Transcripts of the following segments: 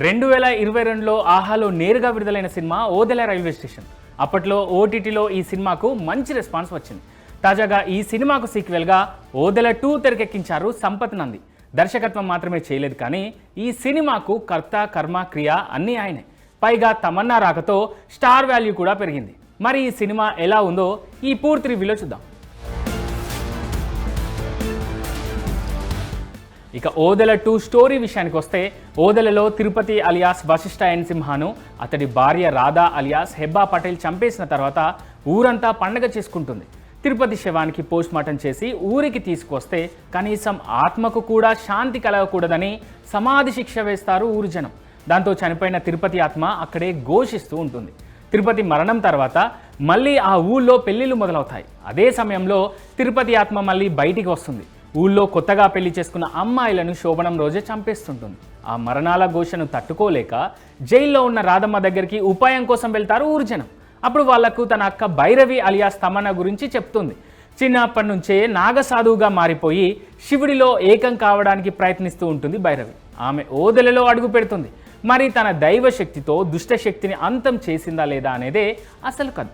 రెండు వేల ఇరవై రెండులో ఆహాలో నేరుగా విడుదలైన సినిమా ఓదెల రైల్వే స్టేషన్. అప్పట్లో ఓటీటీలో ఈ సినిమాకు మంచి రెస్పాన్స్ వచ్చింది. తాజాగా ఈ సినిమాకు సీక్వెల్గా ఓదెల టూ తెరకెక్కించారు సంపత్ నంది. దర్శకత్వం మాత్రమే చేయలేదు కానీ ఈ సినిమాకు కర్త కర్మ క్రియ అన్నీ ఆయనే. పైగా తమన్నా రాకతో స్టార్ వాల్యూ కూడా పెరిగింది. మరి ఈ సినిమా ఎలా ఉందో ఈ పూర్తి రివ్యూలో చూద్దాం. ఇక ఓదెల టూ స్టోరీ విషయానికి వస్తే ఓదెలలో తిరుపతి అలియాస్ వశిష్ఠ ఎన్ సింహాను అతడి భార్య రాధా అలియాస్ హెబ్బా పటేల్ చంపేసిన తర్వాత ఊరంతా పండగ చేసుకుంటుంది. తిరుపతి శవానికి పోస్ట్ మార్టం చేసి ఊరికి తీసుకొస్తే కనీసం ఆత్మకు కూడా శాంతి కలగకూడదని సమాధి శిక్ష వేస్తారు ఊరు జనం. దాంతో చనిపోయిన తిరుపతి ఆత్మ అక్కడే ఘోషిస్తూ ఉంటుంది. తిరుపతి మరణం తర్వాత మళ్ళీ ఆ ఊళ్ళో పెళ్ళిళ్ళు మొదలవుతాయి. అదే సమయంలో తిరుపతి ఆత్మ మళ్ళీ బయటికి వస్తుంది. ఊళ్ళో కొత్తగా పెళ్ళి చేసుకున్న అమ్మాయిలను శోభనం రోజే చంపేస్తుంటుంది. ఆ మరణాల ఘోషను తట్టుకోలేక జైల్లో ఉన్న రాధమ్మ దగ్గరికి ఉపాయం కోసం వెళ్తారు ఊర్జనం అప్పుడు వాళ్ళకు తన అక్క భైరవి అలియాస్ స్తమన గురించి చెప్తుంది. చిన్నప్పటి నుంచే నాగసాధువుగా మారిపోయి శివుడిలో ఏకం కావడానికి ప్రయత్నిస్తూ ఉంటుంది భైరవి. ఆమె ఓదెలలో అడుగు పెడుతుంది. మరి తన దైవ శక్తితో దుష్ట శక్తిని అంతం చేసిందా లేదా అనేదే అసలు కథ.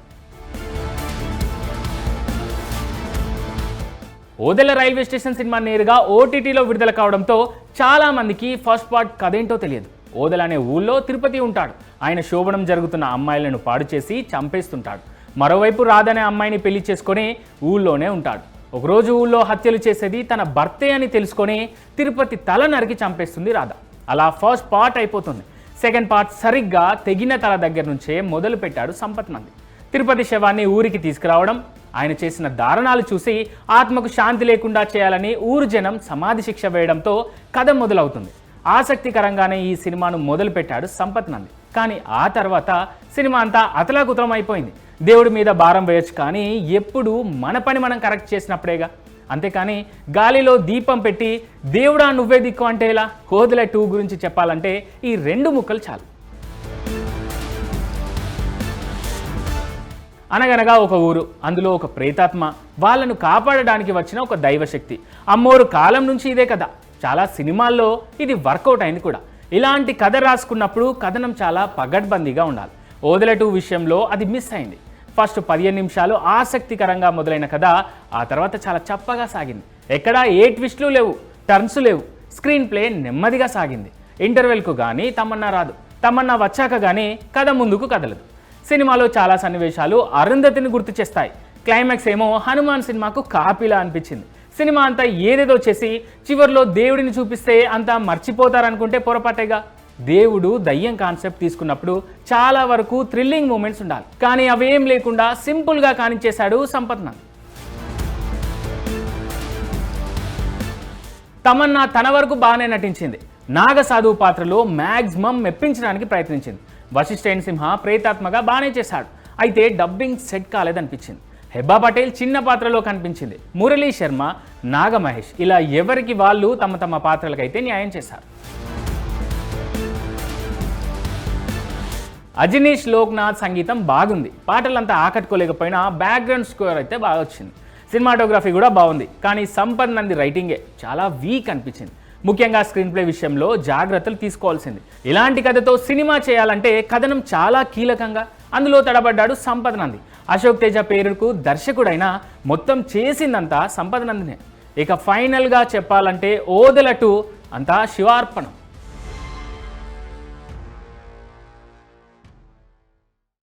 ఓదెల రైల్వే స్టేషన్ సినిమా నేరుగా ఓటీటీలో విడుదల కావడంతో చాలా మందికి ఫస్ట్ పార్ట్ కదేంటో తెలియదు. ఓదెల అనే ఊళ్ళో తిరుపతి ఉంటాడు. ఆయన శోభనం జరుగుతున్న అమ్మాయిలను పాడు చేసి చంపేస్తుంటాడు. మరోవైపు రాధనే అమ్మాయిని పెళ్ళి చేసుకొని ఊళ్ళోనే ఉంటాడు. ఒకరోజు ఊళ్ళో హత్యలు చేసేది తన భర్తే అని తెలుసుకొని తిరుపతి తల నరికి చంపేస్తుంది రాధ. అలా ఫస్ట్ పార్ట్ అయిపోతుంది. సెకండ్ పార్ట్ సరిగ్గా తెగిన తల దగ్గర నుంచే మొదలు పెట్టాడు సంపత్ నంది. తిరుపతి శవాన్ని ఊరికి తీసుకురావడం ఆయన చేసిన దారుణాలు చూసి ఆత్మకు శాంతి లేకుండా చేయాలని ఊరు జనం సమాధి శిక్ష వేయడంతో కథ మొదలవుతుంది. ఆసక్తికరంగానే ఈ సినిమాను మొదలుపెట్టాడు సంపత్ నంది. కానీ ఆ తర్వాత సినిమా అంతా అతలాకుతలం అయిపోయింది. దేవుడి మీద భారం వేయొచ్చు కానీ ఎప్పుడు మన పని మనం కరెక్ట్ చేసినప్పుడేగా. అంతేకాని గాలిలో దీపం పెట్టి దేవుడా నువ్వే దిక్కు అంటే ఇలా హోదల టూ గురించి చెప్పాలంటే ఈ రెండు ముక్కలు చాలు. అనగనగా ఒక ఊరు అందులో ఒక ప్రేతాత్మ. వాళ్ళను కాపాడడానికి వచ్చిన ఒక దైవశక్తి. అమ్మోరు కాలం నుంచి ఇదే కథ. చాలా సినిమాల్లో ఇది వర్కౌట్ అయింది కూడా. ఇలాంటి కథ రాసుకున్నప్పుడు కథనం చాలా పగడ్బందీగా ఉండాలి. ఓదలటు విషయంలో అది మిస్ అయింది. ఫస్ట్ పదిహేను నిమిషాలు ఆసక్తికరంగా మొదలైన కథ ఆ తర్వాత చాలా చప్పగా సాగింది. ఎక్కడా ఏ ట్విస్ట్లు లేవు టర్న్స్ లేవు. స్క్రీన్ ప్లే నెమ్మదిగా సాగింది. ఇంటర్వెల్కు కానీ తమన్నా రాదు. తమన్నా వచ్చాక కానీ కథ ముందుకు కదలదు. సినిమాలో చాలా సన్నివేశాలు అరుంధతిని గుర్తు చేస్తాయి. క్లైమాక్స్ ఏమో హనుమాన్ సినిమాకు కాపీలా అనిపించింది. సినిమా అంతా ఏదేదో చేసి చివర్లో దేవుడిని చూపిస్తే అంతా మర్చిపోతారనుకుంటే పొరపాటేగా. దేవుడు దయ్యం కాన్సెప్ట్ తీసుకున్నప్పుడు చాలా వరకు థ్రిల్లింగ్ మూమెంట్స్ ఉండాలి. కానీ అవేం లేకుండా సింపుల్గా కానిచ్చేశాడు సంపత్ తమన్నా తన వరకు బాగానే నటించింది. నాగసాధువు పాత్రలో మ్యాక్సిమం మెప్పించడానికి ప్రయత్నించింది. వశిష్ఠేన్ సింహ ప్రేతాత్మగా బాగానే చేశాడు. అయితే డబ్బింగ్ సెట్ కాలేదనిపించింది. హెబ్బా పటేల్ చిన్న పాత్రలో కనిపించింది. మురళీ శర్మ నాగమహేష్ ఇలా ఎవరికి వాళ్ళు తమ తమ పాత్రలకైతే న్యాయం చేశారు. అజినీష్ లోక్నాథ్ సంగీతం బాగుంది. పాటలంతా ఆకట్టుకోలేకపోయినా బ్యాక్గ్రౌండ్ స్కోర్ అయితే బాగా వచ్చింది సినిమాటోగ్రఫీ కూడా బాగుంది. కానీ సంపత్ నంది రైటింగే చాలా వీక్ అనిపించింది. ముఖ్యంగా స్క్రీన్ ప్లే విషయంలో జాగ్రత్తలు తీసుకోవాల్సింది. ఇలాంటి కథతో సినిమా చేయాలంటే కథనం చాలా కీలకంగా అందులో తడబడ్డాడు సంపదనంది. అశోక్ తేజ పేరుకు దర్శకుడైన మొత్తం చేసిందంతా సంపద్ నందినే ఇక ఫైనల్గా చెప్పాలంటే ఓదలటు అంతా శివార్పణం.